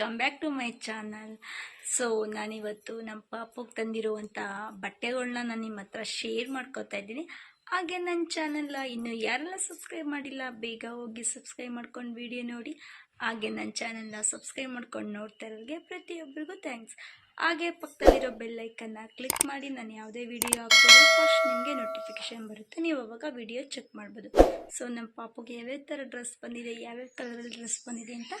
Welcome back to my channel so ನಾನಿವತ್ತು ನಮ್ಮ ಪಾಪಗೆ ತಂದಿರುವಂಥ ಬಟ್ಟೆಗಳನ್ನ ನಾನು ನಿಮ್ಮ ಹತ್ರ ಶೇರ್ ಮಾಡ್ಕೋತಾ ಇದ್ದೀನಿ. ಹಾಗೆ ನನ್ನ ಚಾನಲ್ನ ಇನ್ನೂ ಯಾರೆಲ್ಲ ಸಬ್ಸ್ಕ್ರೈಬ್ ಮಾಡಿಲ್ಲ, ಬೇಗ ಹೋಗಿ ಸಬ್ಸ್ಕ್ರೈಬ್ ಮಾಡ್ಕೊಂಡು ವಿಡಿಯೋ ನೋಡಿ. ಹಾಗೆ ನನ್ನ ಚಾನಲ್ನ ಸಬ್ಸ್ಕ್ರೈಬ್ ಮಾಡ್ಕೊಂಡು ನೋಡ್ತಾ ಇರೋರಿಗೆ ಪ್ರತಿಯೊಬ್ಬರಿಗೂ ಥ್ಯಾಂಕ್ಸ್ ಹಾಗೆ ಪಕ್ಕದಲ್ಲಿರೋ ಬೆಲ್ಲೈಕನ್ನ ಕ್ಲಿಕ್ ಮಾಡಿ ನಾನು ಯಾವುದೇ ವಿಡಿಯೋ ಹಾಕ್ಬೋದು ಫಸ್ಟ್ ನಿಮಗೆ ನೋಟಿಫಿಕೇಶನ್ ಬರುತ್ತೆ. ನೀವು ಅವಾಗ ವಿಡಿಯೋ ಚೆಕ್ ಮಾಡ್ಬೋದು. ಸೊ ನಮ್ಮ ಪಾಪುಗೆ ಯಾವ್ಯಾವ ಥರ ಡ್ರೆಸ್ ಬಂದಿದೆ, ಯಾವ್ಯಾವ ಕಲರಲ್ಲಿ ಡ್ರೆಸ್ ಬಂದಿದೆ ಅಂತ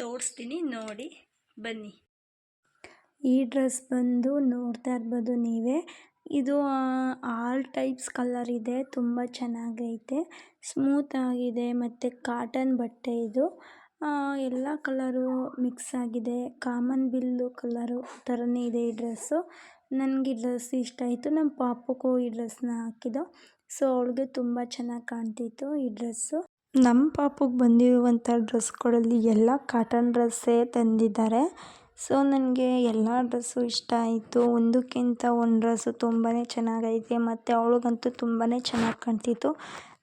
ತೋರಿಸ್ತೀನಿ, ನೋಡಿ, ಬನ್ನಿ. ಈ ಡ್ರೆಸ್ ಬಂದು ನೋಡ್ತಾ ಇರ್ಬೋದು ನೀವೇ. ಇದು ಆಲ್ ಟೈಪ್ಸ್ ಕಲರ್ ಇದೆ, ತುಂಬ ಚೆನ್ನಾಗೈತೆ. ಸ್ಮೂತ್ ಆಗಿದೆ, ಮತ್ತು ಕಾಟನ್ ಬಟ್ಟೆ ಇದು. ಎಲ್ಲ ಕಲರು ಮಿಕ್ಸ್ ಆಗಿದೆ. ಕಾಮನ್ ಬಿಲ್ಲು ಕಲರು ಥರನೇ ಇದೆ ಈ ಡ್ರೆಸ್ಸು ನನಗೆ ಈ ಡ್ರೆಸ್ ಇಷ್ಟ ಆಯಿತು. ನಮ್ಮ ಪಾಪಕ್ಕೂ ಈ ಡ್ರೆಸ್ನ ಹಾಕಿದ್ದು. ಸೊ ಅವಳಿಗೆ ತುಂಬ ಚೆನ್ನಾಗಿ ಕಾಣ್ತಿತ್ತು ಈ ಡ್ರೆಸ್ಸು ನಮ್ಮ ಪಾಪುಗೆ ಬಂದಿರುವಂಥ ಡ್ರೆಸ್ಗಳಲ್ಲಿ ಎಲ್ಲ ಕಾಟನ್ ಡ್ರೆಸ್ಸೇ ತಂದಿದ್ದಾರೆ. ಸೊ, ನನಗೆ ಎಲ್ಲ ಡ್ರೆಸ್ಸು ಇಷ್ಟ ಆಯಿತು. ಒಂದಕ್ಕಿಂತ ಒಂದು ಡ್ರೆಸ್ಸು ತುಂಬಾ ಚೆನ್ನಾಗೈತೆ. ಮತ್ತು ಅವಳಿಗಂತೂ ತುಂಬಾ ಚೆನ್ನಾಗಿ ಕಾಣ್ತಿತ್ತು.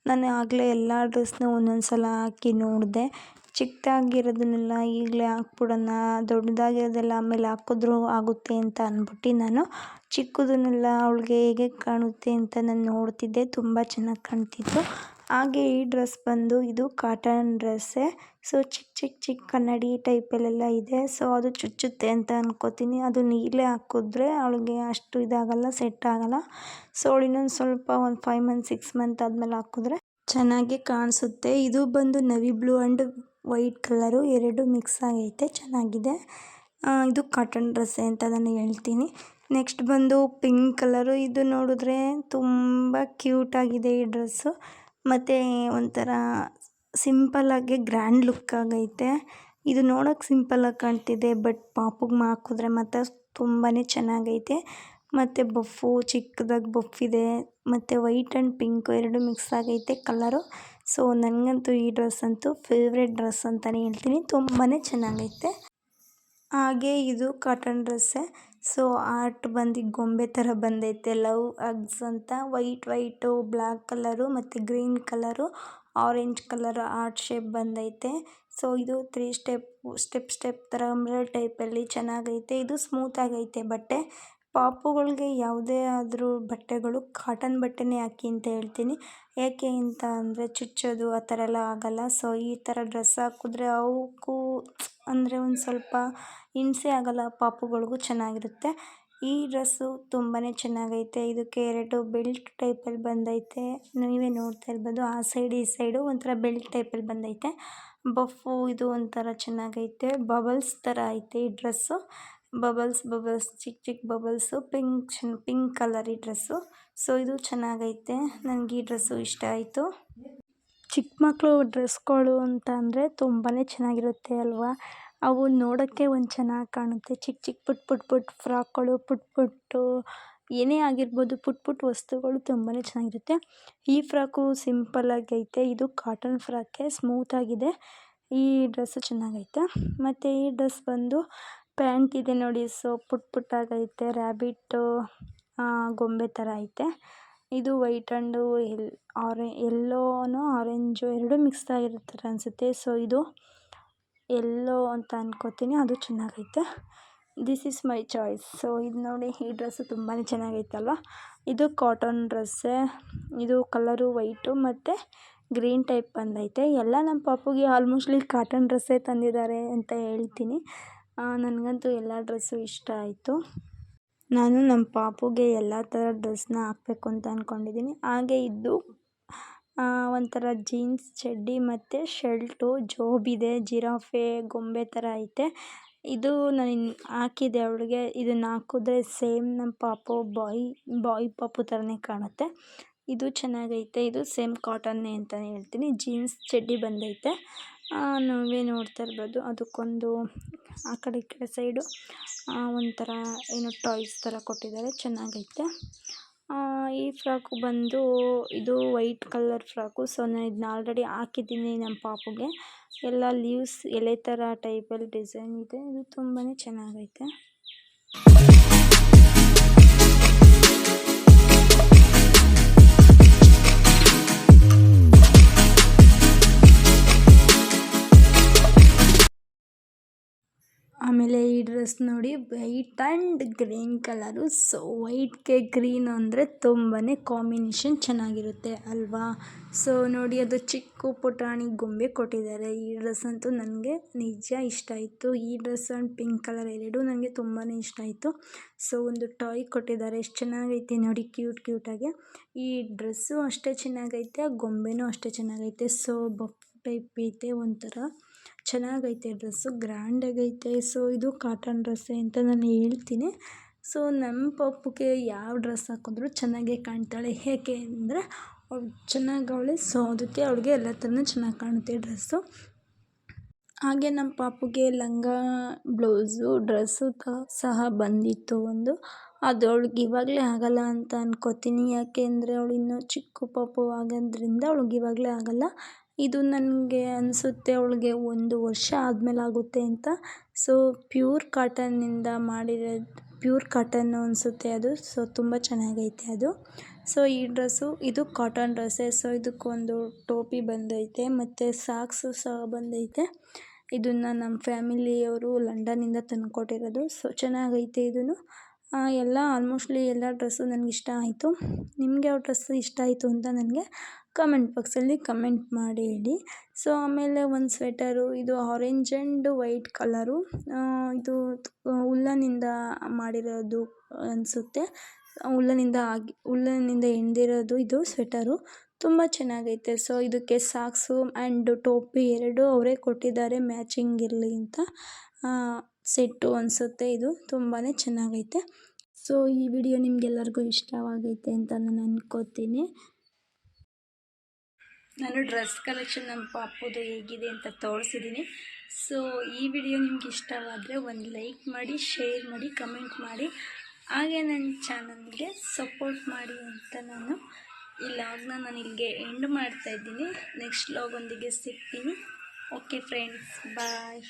ನಾನು ಆಗಲೇ ಎಲ್ಲ ಡ್ರೆಸ್ನ ಒಂದೊಂದು ಸಲ ಹಾಕಿ ನೋಡಿದೆ. ಚಿಕ್ಕದಾಗಿರೋದನ್ನೆಲ್ಲ ಈಗಲೇ ಹಾಕ್ಬಿಡೋಣ, ದೊಡ್ಡದಾಗಿರೋದೆಲ್ಲ ಆಮೇಲೆ ಹಾಕಿದ್ರೂ ಆಗುತ್ತೆ ಅಂತ ಅಂದ್ಬಿಟ್ಟು ನಾನು ಚಿಕ್ಕದನ್ನೆಲ್ಲ ಅವಳಿಗೆ ಹೇಗೆ ಕಾಣುತ್ತೆ ಅಂತ ನಾನು ನೋಡ್ತಿದ್ದೆ. ತುಂಬ ಚೆನ್ನಾಗಿ ಕಾಣ್ತಿತ್ತು. ಹಾಗೆ ಈ ಡ್ರೆಸ್ ಬಂದು ಇದು ಕಾಟನ್ ಡ್ರೆಸ್ಸೇ. ಸೊ, ಚಿಕ್ ಚಿಕ್ ಚಿಕ್ ಕನ್ನಡಿ ಟೈಪಲ್ಲೆಲ್ಲ ಇದೆ. ಸೊ, ಅದು ಚುಚ್ಚುತ್ತೆ ಅಂತ ಅನ್ಕೋತೀನಿ. ಅದು ನೀಲೇ ಹಾಕಿದ್ರೆ ಅವಳಿಗೆ ಅಷ್ಟು ಇದಾಗಲ್ಲ, ಸೆಟ್ ಆಗಲ್ಲ. ಸೊ, ಅವಳು ಇನ್ನೊಂದು ಸ್ವಲ್ಪ ಒಂದು ಫೈವ್ ಮಂತ್ ಸಿಕ್ಸ್ ಮಂತ್ ಆದಮೇಲೆ ಹಾಕಿದ್ರೆ ಚೆನ್ನಾಗಿ ಕಾಣಿಸುತ್ತೆ. ಇದು ಬಂದು navy blue and white colour, ಎರಡು ಮಿಕ್ಸ್ ಆಗೈತೆ, ಚೆನ್ನಾಗಿದೆ. ಇದು ಕಾಟನ್ ಡ್ರೆಸ್ ಅಂತ ನಾನು ಹೇಳ್ತೀನಿ. ನೆಕ್ಸ್ಟ್ ಬಂದು ಪಿಂಕ್ ಕಲರು. ಇದು ನೋಡಿದ್ರೆ ತುಂಬ ಕ್ಯೂಟಾಗಿದೆ ಈ ಡ್ರೆಸ್ಸು. ಮತ್ತು ಒಂಥರ ಸಿಂಪಲ್ಲಾಗೆ ಗ್ರ್ಯಾಂಡ್ ಲುಕ್ ಆಗೈತೆ ಇದು ನೋಡೋಕೆ ಸಿಂಪಲ್ಲಾಗಿ ಕಾಣ್ತಿದೆ, ಬಟ್ ಪಾಪುಗೆ ಹಾಕಿದ್ರೆ ಮಾತ್ರ ತುಂಬಾ ಚೆನ್ನಾಗೈತೆ. ಮತ್ತು ಬಫ್ಫು, ಚಿಕ್ಕದಾಗಿ ಇದೆ ಮತ್ತು ವೈಟ್ ಆ್ಯಂಡ್ ಪಿಂಕ್ ಎರಡು ಮಿಕ್ಸ್ ಆಗೈತೆ ಕಲರು. ಸೊ, ನನಗಂತೂ ಈ ಡ್ರೆಸ್ ಅಂತೂ ಫೇವ್ರೆಟ್ ಡ್ರೆಸ್ ಅಂತಲೇ ಹೇಳ್ತೀನಿ ತುಂಬಾ ಚೆನ್ನಾಗೈತೆ. ಹಾಗೆ ಇದು ಕಾಟನ್ ಡ್ರೆಸ್ಸೇ. ಸೊ ಆರ್ಟ್ ಬಂದು ಗೊಂಬೆ ಥರ ಬಂದೈತೆ. ಲವ್ ಅಗ್ಸ್ ಅಂತ. ವೈಟ್, ವೈಟು, ಬ್ಲಾಕ್ ಕಲರು ಮತ್ತು green colour, orange colour art shape ಬಂದೈತೆ. ಸೊ ಇದು ತ್ರೀ ಸ್ಟೆಪ್ ಸ್ಟೆಪ್ ಸ್ಟೆಪ್ ಥರ ಮಿರರ್ ಟೈಪಲ್ಲಿ ಚೆನ್ನಾಗೈತೆ. ಇದು ಸ್ಮೂತಾಗೈತೆ ಬಟ್ಟೆ. ಪಾಪುಗಳಿಗೆ ಯಾವುದೇ ಆದರೂ ಬಟ್ಟೆಗಳು ಕಾಟನ್ ಬಟ್ಟೆನೇ ಹಾಕಿ ಅಂತ ಹೇಳ್ತೀನಿ. ಯಾಕೆ ಅಂತ ಅಂದರೆ ಚುಚ್ಚೋದು ಆ ಥರ ಎಲ್ಲ ಆಗೋಲ್ಲ. ಸೊ ಈ ಥರ ಡ್ರೆಸ್ ಹಾಕಿದ್ರೆ ಅವಕ್ಕೂ ಅಂದರೆ ಒಂದು ಸ್ವಲ್ಪ ಹಿಂಸೆ ಆಗಲ್ಲ, ಪಾಪುಗಳಿಗೂ ಚೆನ್ನಾಗಿರುತ್ತೆ. ಈ ಡ್ರೆಸ್ಸು ತುಂಬಾ ಚೆನ್ನಾಗೈತೆ. ಇದಕ್ಕೆ ಎರಡು ಬೆಲ್ಟ್ ಟೈಪಲ್ಲಿ ಬಂದೈತೆ. ನೀವೇ ನೋಡ್ತಾ ಇರ್ಬೋದು, ಆ ಸೈಡ್, ಈ ಸೈಡು ಒಂಥರ ಬೆಲ್ಟ್ ಟೈಪಲ್ಲಿ ಬಂದೈತೆ. ಬಫು ಇದು ಒಂಥರ ಚೆನ್ನಾಗೈತೆ. ಬಬಲ್ಸ್ ಥರ ಐತೆ ಈ ಡ್ರೆಸ್ಸು. ಬಬಲ್ಸ್ ಬಬಲ್ಸ್ ಚಿಕ್ಕ ಚಿಕ್ಕ ಬಬಲ್ಸು, ಪಿಂಕ್ ಪಿಂಕ್ ಕಲರ್ ಈ ಡ್ರೆಸ್ಸು. ಸೊ, ಇದು ಚೆನ್ನಾಗೈತೆ. ನನಗೆ ಈ ಡ್ರೆಸ್ಸು ಇಷ್ಟ ಆಯಿತು. ಚಿಕ್ಕ ಮಕ್ಕಳು ಡ್ರೆಸ್ಗಳು ಅಂತ ಅಂದರೆ ತುಂಬಾ ಚೆನ್ನಾಗಿರುತ್ತೆ ಅಲ್ವಾ? ಅವು ನೋಡೋಕ್ಕೆ ಒಂದು ಚೆನ್ನಾಗಿ ಕಾಣುತ್ತೆ. ಚಿಕ್ಕ ಚಿಕ್ಕ ಪುಟ್ಟ ಪುಟ್ಟ ಪುಟ್ಟ ಫ್ರಾಕ್ಗಳು ಪುಟ್ಟ ಪುಟ್ಟ ಏನೇ ಆಗಿರ್ಬೋದು ಪುಟ್ಟ ಪುಟ್ಟ ವಸ್ತುಗಳು ತುಂಬಾ ಚೆನ್ನಾಗಿರುತ್ತೆ. ಈ ಫ್ರಾಕು ಸಿಂಪಲ್ಲಾಗಿ ಐತೆ ಇದು ಕಾಟನ್ ಫ್ರಾಕೆ ಸ್ಮೂತಾಗಿದೆ ಈ ಡ್ರೆಸ್ಸು ಚೆನ್ನಾಗೈತೆ. ಮತ್ತು ಈ ಡ್ರೆಸ್ ಬಂದು ಪ್ಯಾಂಟ್ ಇದೆ ನೋಡಿ. ಸೊ ಪುಟ್ಟ ಪುಟ್ಟಾಗೈತೆ ರ್ಯಾಬಿಟ್ಟು ಗೊಂಬೆ ಥರ ಐತೆ. ಇದು ವೈಟ್ ಆ್ಯಂಡು ಎಲ್, ಆರೆ, ಎಲ್ಲೋನೋ ಆರೆಂಜು, ಎರಡೂ ಮಿಕ್ಸ್ ಆಗಿರೋ ಥರ ಅನಿಸುತ್ತೆ. ಸೊ, ಇದು ಎಲ್ಲೋ ಅಂತ ಅನ್ಕೋತೀನಿ, ಅದು ಚೆನ್ನಾಗೈತೆ. This is my choice so ಇದು ನೋಡಿ, ಈ ಡ್ರೆಸ್ಸು ತುಂಬಾ ಚೆನ್ನಾಗೈತಲ್ವ? ಇದು ಕಾಟನ್ ಡ್ರೆಸ್ಸೇ ಇದು ಕಲರು ವೈಟು ಮತ್ತು ಗ್ರೀನ್ ಟೈಪ್ ಬಂದೈತೆ. ಎಲ್ಲ ನಮ್ಮ ಪಾಪುಗೆ ಆಲ್ಮೋಸ್ಟ್ಲಿ ಕಾಟನ್ ಡ್ರೆಸ್ಸೇ ತಂದಿದ್ದಾರೆ ಅಂತ ಹೇಳ್ತೀನಿ. ನನಗಂತೂ ಎಲ್ಲ ಡ್ರೆಸ್ಸು ಇಷ್ಟ ಆಯಿತು. ನಾನು ನಮ್ಮ ಪಾಪುಗೆ ಎಲ್ಲ ಥರ ಡ್ರೆಸ್ನ ಹಾಕ್ಬೇಕು ಅಂತ ಅಂದ್ಕೊಂಡಿದ್ದೀನಿ ಹಾಗೆ ಇದ್ದು ಒಂತರ ಜೀನ್ಸ್, ಚಡ್ಡಿ ಮತ್ತೆ ಶರ್ಟು, ಜೋಬಿದೆ, ಜಿರಾಫೆ, ಗೊಂಬೆ ತರ ಐತೆ. ಇದು ನಾನು ಹಾಕಿದೆ ಅವಳಿಗೆ. ಇದನ್ನ ಹಾಕಿದ್ರೆ ಸೇಮ್ ನಮ್ಮ ಪಾಪು ಬಾಯ್ ಬಾಯ್ ಪಾಪು ಥರನೇ ಕಾಣುತ್ತೆ. ಇದು ಚೆನ್ನಾಗೈತೆ. ಇದು ಸೇಮ್ ಕಾಟನ್ನೇ ಅಂತಲೇ ಹೇಳ್ತೀನಿ. ಜೀನ್ಸ್, ಚಡ್ಡಿ ಬಂದೈತೆ. ನಾವೇ ನೋಡ್ತಾ ಇರ್ಬೋದು. ಅದಕ್ಕೊಂದು ಆ ಕಡೆ ಈ ಕಡೆ ಸೈಡು ಒಂಥರ ಏನು ಟಾಯ್ಸ್ ಥರ ಕೊಟ್ಟಿದ್ದಾರೆ. ಚೆನ್ನಾಗೈತೆ. ಈ ಫ್ರಾಕು ಬಂದು ಇದು ವೈಟ್ ಕಲರ್ ಫ್ರಾಕು. ಸೊ, ನಾನು ಇದನ್ನ ಆಲ್ರೆಡಿ ಹಾಕಿದ್ದೀನಿ ನಮ್ಮ ಪಾಪುಗೆ. ಎಲ್ಲ ಲೀವ್ಸ್ ಎಲೆ ಥರ ಟೈಪಲ್ಲಿ ಡಿಸೈನ್ ಇದೆ. ಇದು ತುಂಬಾ ಚೆನ್ನಾಗೈತೆ. ಡ್ರೆಸ್ ನೋಡಿ white and green colour so ವೈಟ್ಗೆ green ಅಂದರೆ ತುಂಬಾ ಕಾಂಬಿನೇಷನ್ ಚೆನ್ನಾಗಿರುತ್ತೆ ಅಲ್ವಾ? ಸೊ ನೋಡಿ ಅದು ಚಿಕ್ಕ ಪುಟಾಣಿ ಗೊಂಬೆ ಕೊಟ್ಟಿದ್ದಾರೆ. ಈ ಡ್ರೆಸ್ ಅಂತೂ ನನಗೆ ನಿಜ ಇಷ್ಟ ಆಯಿತು. ಈ ಡ್ರೆಸ್ ಆ್ಯಂಡ್ ಪಿಂಕ್ ಕಲರ್ ಎರಡೂ ನನಗೆ ತುಂಬಾ ಇಷ್ಟ ಆಯಿತು. ಸೊ ಒಂದು ಟಾಯ್ ಕೊಟ್ಟಿದ್ದಾರೆ. ಎಷ್ಟು ಚೆನ್ನಾಗೈತೆ ನೋಡಿ ಕ್ಯೂಟ್ ಕ್ಯೂಟಾಗಿ ಈ ಡ್ರೆಸ್ಸು ಅಷ್ಟೇ ಚೆನ್ನಾಗೈತೆ, ಆ ಗೊಂಬೆನೂ ಅಷ್ಟೇ ಚೆನ್ನಾಗೈತೆ. ಸೊ ಬಫ್ ಟೈಪ್ ಐತೆ ಒಂಥರ. ಚೆನ್ನಾಗೈತೆ, ಡ್ರೆಸ್ಸು ಗ್ರ್ಯಾಂಡಾಗೈತೆ. ಸೊ, ಇದು ಕಾಟನ್ ಡ್ರೆಸ್ಸೇ ಅಂತ ನಾನು ಹೇಳ್ತೀನಿ. ಸೊ, ನಮ್ಮ ಪಪ್ಪುಗೆ ಯಾವ ಡ್ರೆಸ್ ಹಾಕಿದ್ರು ಚೆನ್ನಾಗೇ ಕಾಣ್ತಾಳೆ. ಏಕೆ ಅಂದರೆ, ಅವಳು ಚೆನ್ನಾಗವಳೆ ಸೊ ಅದಕ್ಕೆ ಅವಳಿಗೆ ಎಲ್ಲ ಥರನೂ ಚೆನ್ನಾಗಿ ಕಾಣುತ್ತೆ ಡ್ರೆಸ್ಸು. ಹಾಗೆ ನಮ್ಮ ಪಾಪುಗೆ ಲಂಗ, ಬ್ಲೌಸು, ಡ್ರೆಸ್ಸು ಸಹ ಬಂದಿತ್ತು ಒಂದು. ಅದು ಅವಳಿಗೆ ಇವಾಗಲೇ ಆಗಲ್ಲ ಅಂತ ಅನ್ಕೋತೀನಿ. ಯಾಕೆಂದರೆ ಅವಳು ಇನ್ನೂ ಚಿಕ್ಕ ಪಾಪು ಆಗೋದ್ರಿಂದ ಅವ್ಳಿಗೆ ಇವಾಗಲೇ ಆಗಲ್ಲ. ಇದು ನನಗೆ ಅನಿಸುತ್ತೆ ಅವಳಿಗೆ ಒಂದು ವರ್ಷ ಆದ್ಮೇಲೆ ಆಗುತ್ತೆ ಅಂತ. ಸೊ ಪ್ಯೂರ್ ಕಾಟನ್ನಿಂದ ಮಾಡಿರೋದು ಪ್ಯೂರ್ ಕಾಟನ್ನು ಅನಿಸುತ್ತೆ ಅದು. ಸೊ ತುಂಬ ಚೆನ್ನಾಗೈತೆ ಅದು. ಸೊ ಈ ಡ್ರೆಸ್ಸು, ಇದು ಕಾಟನ್ ಡ್ರೆಸ್ಸೇ ಸೊ ಇದಕ್ಕೊಂದು ಟೋಪಿ ಬಂದೈತೆ ಮತ್ತು ಸಾಕ್ಸು ಸಹ ಬಂದೈತೆ. ಇದನ್ನು ನಮ್ಮ ಫ್ಯಾಮಿಲಿಯವರು ಲಂಡನ್ನಿಂದ ತಂದುಕೊಟ್ಟಿರೋದು. ಸೊ ಚೆನ್ನಾಗೈತೆ ಇದೂ ಎಲ್ಲ ಆಲ್ಮೋಸ್ಟ್ಲಿ ಎಲ್ಲ ಡ್ರೆಸ್ಸು ನನಗೆ ಇಷ್ಟ ಆಯಿತು. ನಿಮಗೆ ಯಾವ ಡ್ರೆಸ್ ಇಷ್ಟ ಆಯಿತು ಅಂತ ನನಗೆ ಕಮೆಂಟ್ ಬಾಕ್ಸಲ್ಲಿ ಕಮೆಂಟ್ ಮಾಡಿ ಹೇಳಿ. ಸೊ ಆಮೇಲೆ ಒಂದು ಸ್ವೆಟರು ಇದು ಆರೆಂಜ್ ಆ್ಯಂಡ್ ವೈಟ್ ಕಲರು ಇದು ಉಲ್ಲನಿಂದ ಮಾಡಿರೋದು ಅನಿಸುತ್ತೆ. ಉಲ್ಲನಿಂದ ಆಗಿ, ಉಲ್ಲನಿಂದ ಹೆಣ್ದಿರೋದು ಇದು ಸ್ವೆಟರು ತುಂಬ ಚೆನ್ನಾಗೈತೆ. ಸೊ ಇದಕ್ಕೆ ಸಾಕ್ಸು ಆ್ಯಂಡ್ ಟೋಪಿ ಎರಡೂ ಅವರೇ ಕೊಟ್ಟಿದ್ದಾರೆ ಮ್ಯಾಚಿಂಗ್ ಇರಲಿ ಅಂತ. ಸೆಟ್ಟು ಅನಿಸುತ್ತೆ. ಇದು ತುಂಬಾ ಚೆನ್ನಾಗೈತೆ. ಸೊ ಈ ವಿಡಿಯೋ ನಿಮಗೆಲ್ಲರಿಗೂ ಇಷ್ಟವಾಗೈತೆ ಅಂತ ನಾನು ಅನ್ಕೋತೀನಿ ನಾನು ಡ್ರೆಸ್ ಕಲೆಕ್ಷನ್ ನಮ್ಮ ಪಾಪುದು ಹೇಗಿದೆ ಅಂತ ತೋರಿಸಿದ್ದೀನಿ ಸೊ ಈ ವಿಡಿಯೋ ನಿಮ್ಗೆ ಇಷ್ಟವಾದರೆ ಒಂದು ಲೈಕ್ ಮಾಡಿ, ಶೇರ್ ಮಾಡಿ, ಕಮೆಂಟ್ ಮಾಡಿ. ಹಾಗೆ ನನ್ನ ಚಾನಲ್ಗೆ ಸಪೋರ್ಟ್ ಮಾಡಿ ಅಂತ ನಾನು ಈ ಲಾಗ್ನ ನಾನು ಇಲ್ಲಿಗೆ ಎಂಡ್ ಮಾಡ್ತಾಯಿದ್ದೀನಿ ನೆಕ್ಸ್ಟ್ ಲಾಗೊಂದಿಗೆ ಸಿಗ್ತೀನಿ. Okay friends bye